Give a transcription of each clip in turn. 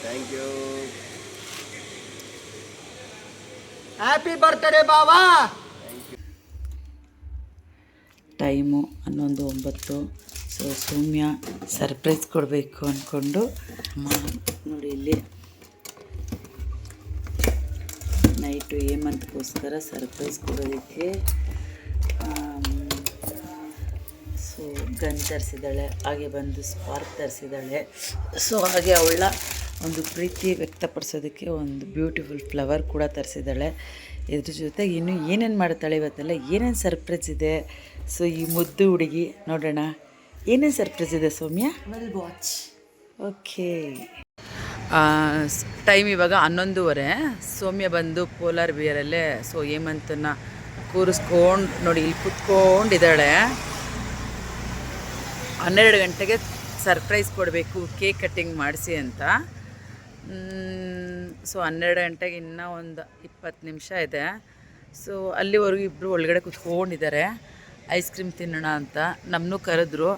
Thank you happy ಬರ್ತಾರೆ ಬಾಬಾ time ಹನ್ನೊಂದು ಒಂಬತ್ತು. ಸೊ ಸೌಮ್ಯ ಸರ್ಪ್ರೈಸ್ ಕೊಡಬೇಕು ಅಂದ್ಕೊಂಡು ನೋಡಿ ಇಲ್ಲಿ. ನೈಟು ಹೇಮಂತ್ಗೋಸ್ಕರ ಸರ್ಪ್ರೈಸ್ ಕೊಡೋದಕ್ಕೆ ಗನ್ ತರಿಸಿದ್ದಾಳೆ ಹಾಗೆ ಬಂದು ಸ್ಪಾರ್ಕ್ ತರಿಸಿದ್ದಾಳೆ. ಸೊ ಹಾಗೆ ಅವಳ ಒಂದು ಪ್ರೀತಿ ವ್ಯಕ್ತಪಡಿಸೋದಕ್ಕೆ ಒಂದು ಬ್ಯೂಟಿಫುಲ್ ಫ್ಲವರ್ ಕೂಡ ತರಿಸಿದ್ದಾಳೆ. ಇದ್ರ ಜೊತೆ ಇನ್ನು ಏನೇನು ಮಾಡ್ತಾಳೆ ಇವತ್ತೆಲ್ಲ ಏನೇನು ಸರ್ಪ್ರೈಸ್ ಇದೆ? ಸೊ ಈ ಮುದ್ದು ಹುಡುಗಿ ನೋಡೋಣ. ಏನೇನು ಸರ್ಪ್ರೈಸ್ ಇದೆ ಸೌಮ್ಯ? ವಾಚ್ ಓಕೆ ಟೈಮ್ ಇವಾಗ ಹನ್ನೊಂದುವರೆ. ಸೌಮ್ಯ ಬಂದು ಪೋಲಾರ್ ಬಿಯರಲ್ಲೇ ಸೊ ಹೇಮಂತನ ಕೂರಿಸ್ಕೊಂಡು ನೋಡಿ ಇಲ್ಲಿ ಕುತ್ಕೊಂಡಿದ್ದಾಳೆ. ಹನ್ನೆರಡು ಗಂಟೆಗೆ ಸರ್ಪ್ರೈಸ್ ಕೊಡಬೇಕು, ಕೇಕ್ ಕಟ್ಟಿಂಗ್ ಮಾಡಿಸಿ ಅಂತ. ಸೊ ಹನ್ನೆರಡು ಗಂಟೆಗೆ ಇನ್ನೂ ಒಂದು ಇಪ್ಪತ್ತು ನಿಮಿಷ ಇದೆ. ಸೊ ಅಲ್ಲಿವರೆಗೂ ಇಬ್ಬರು ಒಳಗಡೆ ಕುತ್ಕೊಂಡಿದ್ದಾರೆ. ಐಸ್ ಕ್ರೀಮ್ ತಿನ್ನೋಣ ಅಂತ. ನಮ್ಮನ್ನು ಕರೆದ್ರು.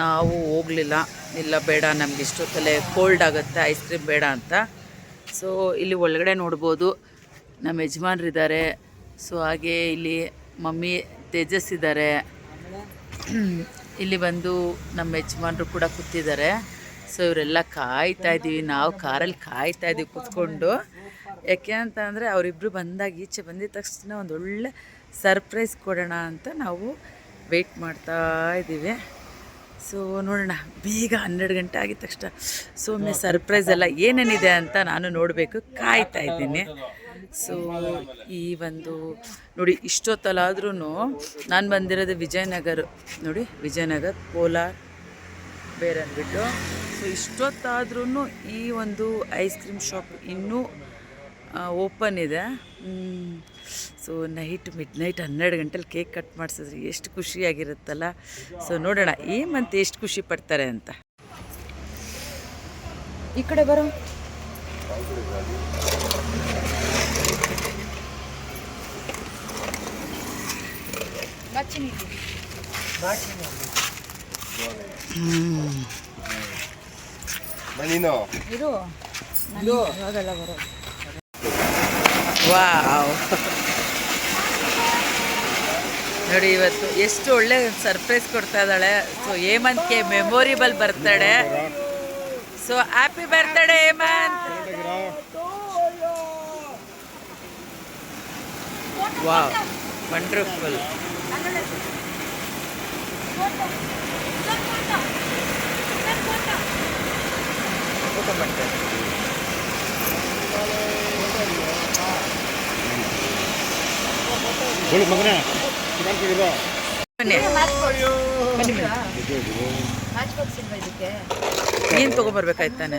ನಾವು ಹೋಗಲಿಲ್ಲ. ಇಲ್ಲ, ಬೇಡ, ನಮ್ಗೆ ಇಷ್ಟೊತ್ತಲ್ಲೇ ಕೋಲ್ಡ್ ಆಗುತ್ತೆ, ಐಸ್ ಕ್ರೀಮ್ ಬೇಡ ಅಂತ. ಸೊ ಇಲ್ಲಿ ಒಳಗಡೆ ನೋಡ್ಬೋದು. ನಮ್ಮ ಯಜಮಾನ್ರಿದ್ದಾರೆ. ಸೊ ಹಾಗೆ ಇಲ್ಲಿ ಮಮ್ಮಿ ತೇಜಸ್ ಇದ್ದಾರೆ. ಇಲ್ಲಿ ಬಂದು ನಮ್ಮ ಯಜಮಾನರು ಕೂಡ ಕೂತಿದ್ದಾರೆ. ಸೊ ಇವರೆಲ್ಲ ಕಾಯ್ತಾ ಇದ್ದೀವಿ. ನಾವು ಕಾರಲ್ಲಿ ಕಾಯ್ತಾ ಇದ್ದೀವಿ ಕೂತ್ಕೊಂಡು. ಯಾಕೆ ಅಂತ ಅಂದರೆ ಅವರಿಬ್ಬರು ಬಂದಾಗ ಈಚೆ ಬಂದಿದ ತಕ್ಷಣ ಒಂದೊಳ್ಳೆ ಸರ್ಪ್ರೈಸ್ ಕೊಡೋಣ ಅಂತ ನಾವು ವೆಯ್ಟ್ ಮಾಡ್ತಾ ಇದ್ದೀವಿ. ಸೊ ನೋಡೋಣ, ಬೇಗ ಹನ್ನೆರಡು ಗಂಟೆ ಆಗಿದ ತಕ್ಷಣ ಸೌಮ್ಯ ಸರ್ಪ್ರೈಸ್ ಎಲ್ಲ ಏನೇನಿದೆ ಅಂತ ನಾನು ನೋಡಬೇಕು, ಕಾಯ್ತಾ ಇದ್ದೀನಿ. ಸೊ ಈ ಒಂದು ನೋಡಿ ಇಷ್ಟೊತ್ತಲ್ಲಾದ್ರೂ ನಾನು ಬಂದಿರೋದು ವಿಜಯನಗರ, ನೋಡಿ, ವಿಜಯನಗರ, ಕೋಲಾರ್, ಬೇರೆ ಅಂದ್ಬಿಟ್ಟು. ಸೊ ಇಷ್ಟೊತ್ತಾದ್ರೂ ಈ ಒಂದು ಐಸ್ ಕ್ರೀಮ್ ಶಾಪ್ ಇನ್ನೂ ಓಪನ್ ಇದೆ. ಸೊ ನೈಟ್ ಮಿಡ್ ನೈಟ್ ಹನ್ನೆರಡು ಗಂಟೆಲಿ ಕೇಕ್ ಕಟ್ ಮಾಡಿಸಿದ್ರೆ ಎಷ್ಟು ಖುಷಿಯಾಗಿರುತ್ತಲ್ಲ. ಸೊ ನೋಡೋಣ ಏಮಂತ ಎಷ್ಟು ಖುಷಿ ಪಡ್ತಾರೆ ಅಂತ. ಈ ಕಡೆ ಬರೋ. ಹ್ಞೂ ಇರು. ಇವಾಗೆಲ್ಲ ಬರೋ ವಾವ್. ನೋಡಿ, ಇವತ್ತು ಎಷ್ಟು ಒಳ್ಳೆ ಸರ್ಪ್ರೈಸ್ ಕೊಡ್ತಾ ಇದ್ದಾಳೆ. ಸೊ ಹೇಮಂತ್ಗೆ ಮೆಮೊರಿಬಲ್ ಬರ್ತಾಳೆ so happy birthday Hemanth. Wow wonderful ಬನ್ನಿ ಏನು ತೊಗೊಂಬರ್ಬೇಕಾಯ್ತಾನೆ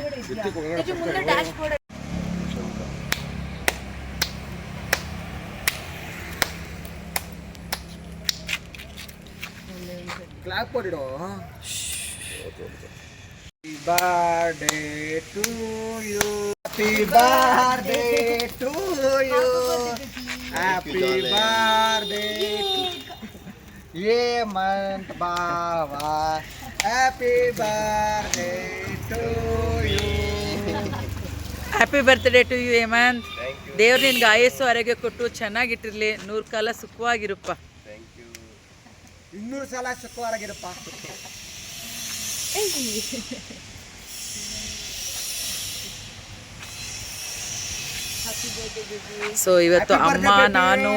clap ಕೊಡಿಡೋ birthday to you happy birthday to you happy birthday Hemanth Bawa happy birthday to you happy birthday to you Hemanth ದೇವ್ರು ನಿನ್ಗೆ ಆಯಸ್ಸು ಆರೋಗ್ಯ ಕೊಟ್ಟು ಚೆನ್ನಾಗಿಟ್ಟಿರ್ಲಿ. ನೂರು ಕಾಲ ಸುಖವಾಗಿರಪ್ಪ. ಥ್ಯಾಂಕ್ ಯು ಇನ್ನೂರು ಸಲ ಸುಖವಾಗಿರಪ್ಪ. ಸೊ ಇವತ್ತು ಅಮ್ಮ ನಾನು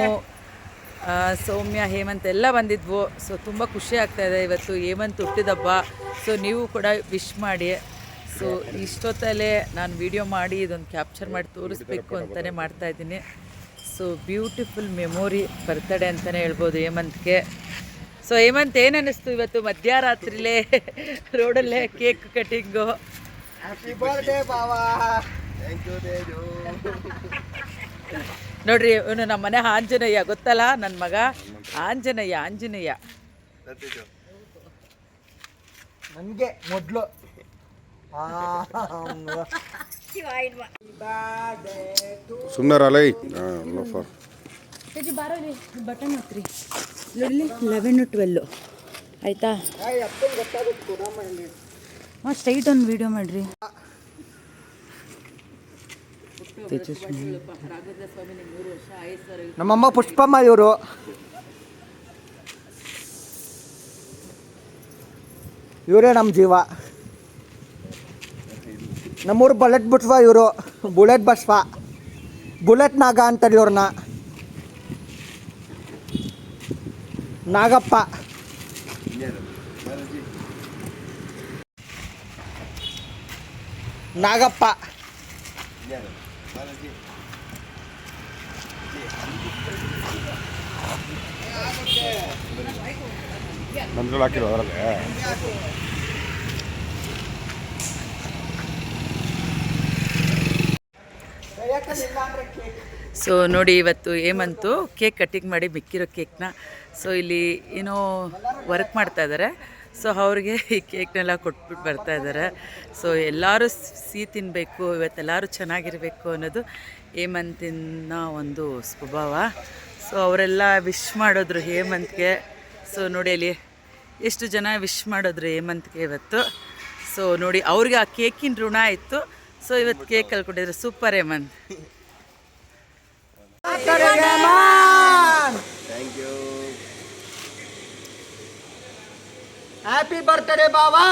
ಸೌಮ್ಯ ಹೇಮಂತ್ ಎಲ್ಲ ಬಂದಿದ್ವು. ಸೊ ತುಂಬ ಖುಷಿ ಆಗ್ತಾ ಇದೆ ಇವತ್ತು. ಹೇಮಂತ್ ಹುಟ್ಟಿದಬ್ಬ. ಸೊ ನೀವು ಕೂಡ ವಿಶ್ ಮಾಡಿ. ಸೊ ಇಷ್ಟೊತ್ತಲ್ಲೇ ನಾನು ವಿಡಿಯೋ ಮಾಡಿ ಇದೊಂದು ಕ್ಯಾಪ್ಚರ್ ಮಾಡಿ ತೋರಿಸ್ಬೇಕು ಅಂತಲೇ ಮಾಡ್ತಾ ಇದ್ದೀನಿ. ಸೊ ಬ್ಯೂಟಿಫುಲ್ ಮೆಮೊರಿ ಬರ್ತಡೆ ಅಂತಲೇ ಹೇಳ್ಬೋದು ಹೇಮಂತ್ಗೆ. ಸೊ ಹೇಮಂತ್ ಏನು ಅನ್ನಿಸ್ತು ಇವತ್ತು ಮಧ್ಯರಾತ್ರಿಲೇ? ರೋಡಲ್ಲೇ ಕೇಕ್ ಕಟ್ಟಿಂಗು ನೋಡ್ರಿ ಇವನು ನಮ್ಮ ಮನೆ ಆಂಜನೇಯ ಗೊತ್ತಲ್ಲ? ನನ್ನ ಮಗ? ಆಂಜನೇಯ ಆಂಜನೇಯ. ನನಗೆ ಮೊದಲು. ಸುಮ್ಮನೆ ಲೋಫರ್ ಬಟನ್ ಹಾಕ್ರಿ. ನೋಡಿ ಲೆವೆನ್ ಟ್ವೆಲ್ಲು ಆಯಿತಾ? ಸ್ಟ್ರೈಟ್ ಒಂದು ವಿಡಿಯೋ ಮಾಡ್ರಿ. ತೇಜಸ್ವಿನಿ. ನಮ್ಮಮ್ಮ ಪುಷ್ಪಮ್ಮ ಇವರು. ಇವರೇ ನಮ್ಮ ಜೀವ. ನಮ್ಮೂರು ಬುಲೆಟ್ ಬುಟ್ವ ಇವರು. ಬುಲೆಟ್ ಬಸ್ವ. ಬುಲೆಟ್ ನಾಗ ಅಂತಾರೆ ಇವ್ರನ್ನ. ನಾಗಪ್ಪ. ನಾಗಪ್ಪ. ನಮ್ದ್ರಲ್ಲಿ ಹಾಕಿರೋ ಅದರಲ್ಲೇ? ಸೊ ನೋಡಿ, ಇವತ್ತು ಏಮಂತು ಕೇಕ್ ಕಟ್ಟಿಂಗ್ ಮಾಡಿ ಮಿಕ್ಕಿರೋ ಕೇಕ್ನ ಸೊ ಇಲ್ಲಿ ಏನೋ ವರ್ಕ್ ಮಾಡ್ತಾ ಇದ್ದಾರೆ ಸೊ ಅವ್ರಿಗೆ ಈ ಕೇಕ್ನೆಲ್ಲ ಕೊಟ್ಬಿಟ್ಟು ಬರ್ತಾ ಇದ್ದಾರೆ. ಸೊ ಎಲ್ಲರೂ ಸಿಹಿ ತಿನ್ನಬೇಕು ಇವತ್ತೆಲ್ಲರೂ ಚೆನ್ನಾಗಿರಬೇಕು ಅನ್ನೋದು ಹೇಮಂತಿನ ಒಂದು ಸ್ವಭಾವ. ಸೊ ಅವರೆಲ್ಲ ವಿಶ್ ಮಾಡಿದ್ರು ಹೇಮಂತ್ಗೆ. ಸೊ ನೋಡಿ ಅಲ್ಲಿ ಎಷ್ಟು ಜನ ವಿಶ್ ಮಾಡಿದ್ರು ಹೇಮಂತ್ಗೆ ಇವತ್ತು. ಸೊ ನೋಡಿ ಅವ್ರಿಗೆ ಆ ಕೇಕಿನ ಋಣ ಇತ್ತು ಸೊ ಇವತ್ತು cake ಕಲ್ಕೊಂಡಿದ್ರು super Hemanth. Thank you happy birthday Bawa